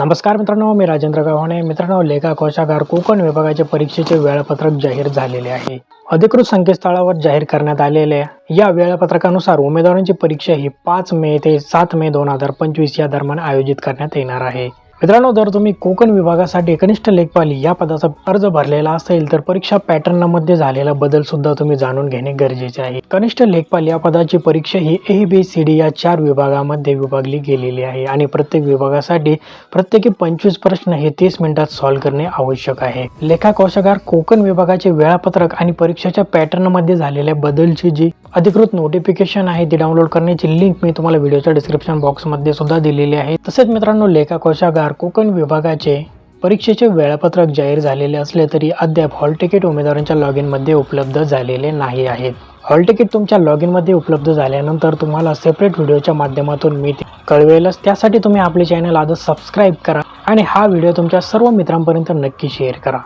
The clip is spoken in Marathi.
नमस्कार मित्रांनो मी राजेंद्र गव्हाणे मित्रांनो लेखा कोशागार कोकण विभागाचे परीक्षेचे वेळापत्रक जाहीर झालेले आहे. अधिकृत संकेतस्थळावर जाहीर करण्यात आलेल्या या वेळापत्रकानुसार उमेदवारांची परीक्षा ही पाच मे ते सात मे दोन हजार पंचवीस या दरम्यान आयोजित करण्यात येणार आहे. मित्रांनो जर तुम्ही कोकण विभागासाठी कनिष्ठ लेखपाल या पदाचा अर्ज भरलेला असेल तर परीक्षा पॅटर्नमध्ये झालेला बदल सुद्धा तुम्ही जाणून घेणे गरजेचे आहे. कनिष्ठ लेखपाल या पदाची परीक्षा ही ए बी सी डी या चार विभागामध्ये विभागली गेलेली आहे आणि प्रत्येक विभागासाठी प्रत्येकी पंचवीस प्रश्न हे तीस मिनिटात सॉल्व्ह करणे आवश्यक आहे. लेखा कोशागार कोकण विभागाचे वेळापत्रक आणि परीक्षेच्या पॅटर्नमध्ये झालेल्या बदलची जी अधिकृत नोटिफिकेशन आहे ती डाउनलोड करण्याची लिंक मी तुम्हाला व्हिडिओच्या डिस्क्रिप्शन बॉक्समध्ये सुद्धा दिलेली आहे. तसेच मित्रांनो लेखा कोशागार कोकण विभागाचे परीक्षेचे वेळापत्रक जाहीर झालेले असले तरी अद्याप हॉल तिकीट उमेदवारांच्या लॉग इनमध्ये उपलब्ध झालेले नाही आहेत. हॉल तिकीट तुमच्या लॉग इनमध्ये उपलब्ध झाल्यानंतर तुम्हाला सेपरेट व्हिडिओच्या माध्यमातून मी ते कळवेलच. त्यासाठी तुम्ही आपले चॅनल आज सबस्क्राईब करा आणि हा व्हिडिओ तुमच्या सर्व मित्रांपर्यंत नक्की शेअर करा.